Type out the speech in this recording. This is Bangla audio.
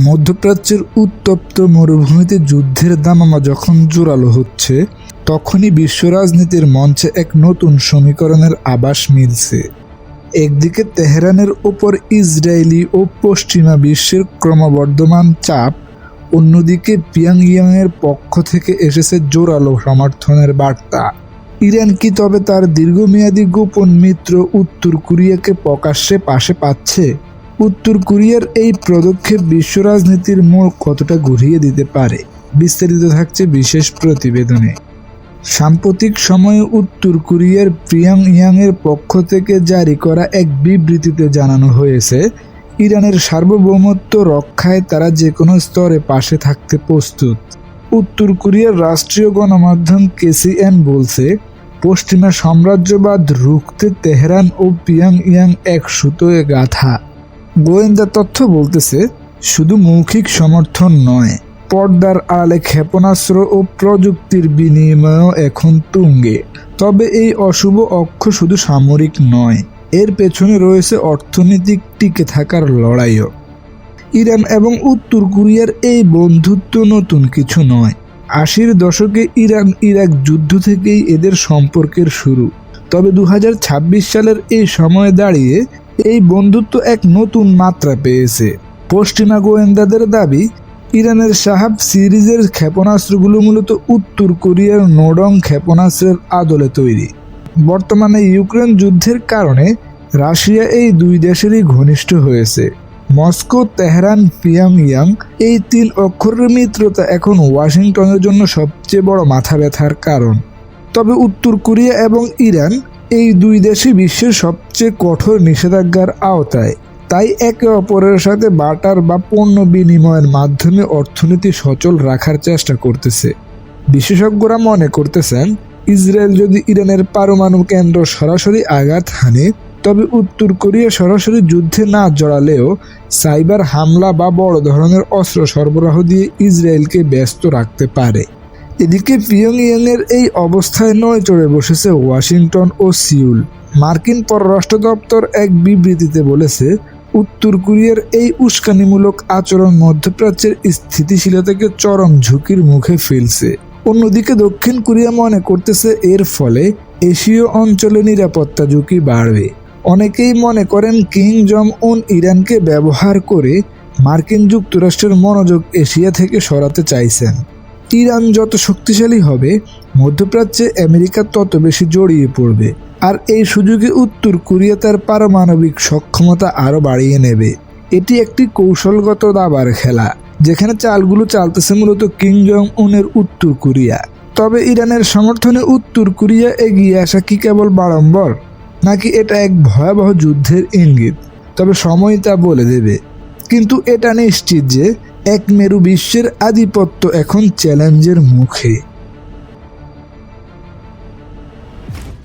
মধ্যপ্রাচ্যের উত্তপ্ত মরুভূমিতে যুদ্ধের দামামা যখন জোরালো হচ্ছে, তখনই বিশ্ব রাজনীতির মঞ্চে এক নতুন সমীকরণের আবাস মিলছে। একদিকে তেহরানের ওপর ইসরায়েলি ও পশ্চিমা বিশ্বের ক্রমবর্ধমান চাপ, অন্যদিকে পিয়াংইয়াংয়ের পক্ষ থেকে এসেছে জোরালো সমর্থনের বার্তা। ইরান কি তবে তার দীর্ঘমেয়াদী গোপন মিত্র উত্তর কোরিয়াকে প্রকাশ্যে পাশে পাচ্ছে? উত্তর কোরিয়ার এই পদক্ষেপ বিশ্ব রাজনীতির মোড় কতটা ঘুরিয়ে দিতে পারে? বিস্তারিত থাকছে বিশেষ প্রতিবেদনে। সাম্প্রতিক সময়ে উত্তর কোরিয়ার প্রিয়াং ইয়াংয়ের পক্ষ থেকে জারি করা এক বিবৃতিতে জানানো হয়েছে, ইরানের সার্বভৌমত্ব রক্ষায় তারা যে কোনো স্তরে পাশে থাকতে প্রস্তুত। উত্তর কোরিয়ার রাষ্ট্রীয় গণমাধ্যম কেসিএন বলছে, পশ্চিমা সাম্রাজ্যবাদ রুখতে তেহরান ও পিয়াং ইয়াং এক সুতোয় গাথা গোয়েন্দা তথ্য বলতেছে, শুধু মৌখিক সমর্থন নয়, পর্দার আড়ালে ক্ষেপণাস্ত্র ও প্রযুক্তির বিনিময়ও এখন তুঙ্গে। তবে এই অশুভ অক্ষ শুধু সামরিক নয়, এর পেছনে রয়েছে অর্থনৈতিক টিকে থাকার লড়াইও। ইরান এবং উত্তর কোরিয়ার এই বন্ধুত্ব নতুন কিছু নয়, আশির দশকে ইরান ইরাক যুদ্ধ থেকেই এদের সম্পর্কের শুরু। তবে দু হাজার ছাব্বিশ সালের এই সময়ে দাঁড়িয়ে এই বন্ধুত্ব এক নতুন মাত্রা পেয়েছে। পশ্চিমা গোয়েন্দাদের দাবি, ইরানের সাহাব সিরিজের ক্ষেপণাস্ত্রগুলো মূলত উত্তর কোরিয়ার নোডং ক্ষেপণাস্ত্রের আদলে তৈরি। বর্তমানে ইউক্রেন যুদ্ধের কারণে রাশিয়া এই দুই দেশেরই ঘনিষ্ঠ হয়েছে। মস্কো, তেহরান পিয়াংইয়াং এই তিন অক্ষরের মিত্রতা এখন ওয়াশিংটনের জন্য সবচেয়ে বড় মাথা ব্যথার কারণ। তবে উত্তর কোরিয়া এবং ইরান এই দুই দেশই বিশ্বের সবচেয়ে কঠোর নিষেধাজ্ঞার আওতায়। তাই একে অপরের সাথে বাটার বা পণ্য বিনিময়ের মাধ্যমে অর্থনীতি সচল রাখার চেষ্টা করতেছে। বিশেষজ্ঞরা মনে করতেছেন, ইসরায়েল যদি ইরানের পারমাণু কেন্দ্র সরাসরি আঘাত হানে, তবে উত্তর কোরিয়া সরাসরি যুদ্ধে না জড়ালেও সাইবার হামলা বা বড় ধরনের অস্ত্র সরবরাহ দিয়ে ইসরায়েলকে ব্যস্ত রাখতে পারে। এদিকে পিয়ংইয়াংয়ের এই অবস্থায় নয় চড়ে বসেছে ওয়াশিংটন ও সিউল। মার্কিন পররাষ্ট্র দপ্তর এক বিবৃতিতে বলেছে, উত্তর কোরিয়ার এই উস্কানিমূলক আচরণ মধ্যপ্রাচ্যের স্থিতিশীলতাকে চরম ঝুঁকির মুখে ফেলছে। অন্যদিকে দক্ষিণ কোরিয়া মনে করতেছে এর ফলে এশীয় অঞ্চলে নিরাপত্তা ঝুঁকি বাড়বে। অনেকেই মনে করেন কিং জম উন ইরানকে ব্যবহার করে মার্কিন যুক্তরাষ্ট্রের মনোযোগ এশিয়া থেকে সরাতে চাইছেন। ইরান যত শক্তিশালী হবে, মধ্যপ্রাচ্যে আমেরিকা তত বেশি জড়িয়ে পড়বে। আর এই সুযোগে উত্তর কোরিয়া তার পারমাণবিক সক্ষমতা আরও বাড়িয়ে নেবে। এটি একটি কৌশলগত দাবার খেলা, যেখানে চালগুলো চালতেছে মূলত কিং জং উনের উত্তর কোরিয়া। তবে ইরানের সমর্থনে উত্তর কোরিয়া এগিয়ে আসা কি কেবল বাড়ম্বর নাকি এটা এক ভয়াবহ যুদ্ধের ইঙ্গিত? তবে সময় তা বলে দেবে। কিন্তু এটা নিশ্চিত যে এক মেরু বিশ্বের আধিপত্য এখন চ্যালেঞ্জের মুখে।